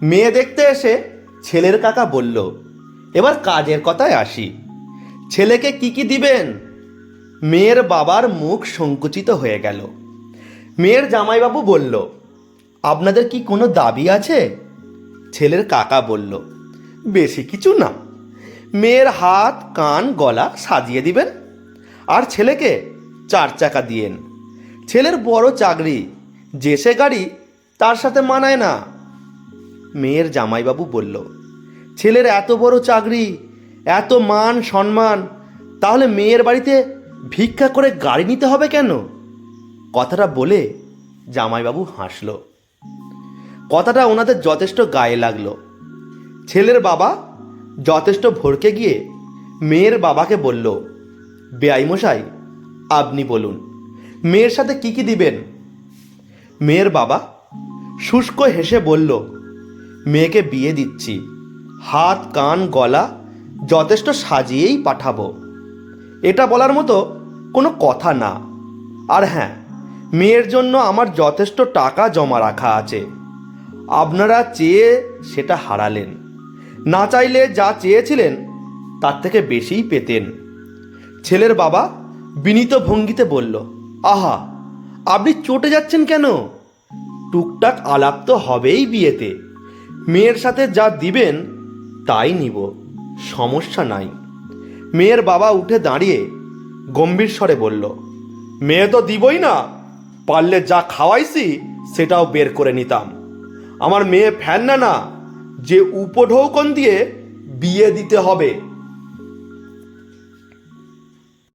মেয়ে দেখতে এসে ছেলের কাকা বলল, এবার কাজের কথায় আসি। ছেলেকে কি কি দিবেন? মেয়ের বাবার মুখ সংকুচিত হয়ে গেল। মেয়ের জামাইবাবু বলল, আপনাদের কি কোনো দাবি আছে? ছেলের কাকা বলল, বেশি কিছু না। মেয়ের হাত, কান, গলা সাজিয়ে দিবেন আর ছেলেকে চার চাকা দিয়েন। ছেলের বড় চাকরি, যে সে গাড়ি তার সাথে মানায় না। মেয়ের জামাইবাবু বলল, ছেলের এত বড় চাকরি, এত মান সম্মান, তাহলে মেয়ের বাড়িতে ভিক্ষা করে গাড়ি নিতে হবে কেন? কথাটা বলে জামাইবাবু হাসল। কথাটা ওনাদের যথেষ্ট গায়ে লাগল। ছেলের বাবা যথেষ্ট ভরকে গিয়ে মেয়ের বাবাকে বলল মশাই, আপনি বলুন, মেয়ের সাথে কি কি দিবেন? মেয়ের বাবা শুষ্ক হেসে বলল মেয়েকে বিয়ে দিচ্ছি। হাত, কান, গলা যথেষ্ট সাজিয়েই পাঠাবো। এটা বলার মতো কোনো কথা না। আর হ্যাঁ মেয়ের জন্য আমার যথেষ্ট টাকা জমা রাখা আছে। আপনারা চেয়ে সেটা হারালেন। না চাইলে যা চেয়েছিলেন তার থেকে বেশিই পেতেন। ছেলের বাবা বিনীত ভঙ্গিতে বলল, আহা, আপনি চটে যাচ্ছেন কেন? টুকটাক আলাপ তো হবেই বিয়েতে। মেয়ের সাথে যা দিবেন, তাই নিব। সমস্যা নাই। মেয়ের বাবা উঠে দাঁড়িয়ে গম্ভীর স্বরে বলল, মেয়ে তো দিবই না, পারলে যা খাওয়াইছি, সেটাও বের করে নিতাম। আমার মেয়ে ফ্যান না না, যে উপঢৌকন দিয়ে বিয়ে দিতে হবে